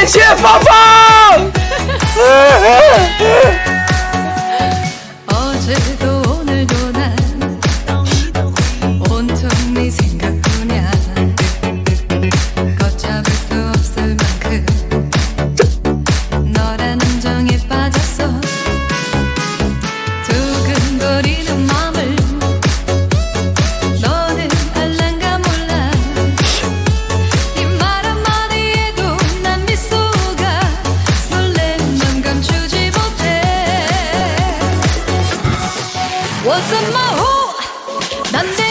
1시에 팡팡! 어제도 오늘도 난 온통 네 생각뿐이야 걷잡을 수 없을 만큼 너란 정에 빠졌어 두근거리는 What's up my who? 난내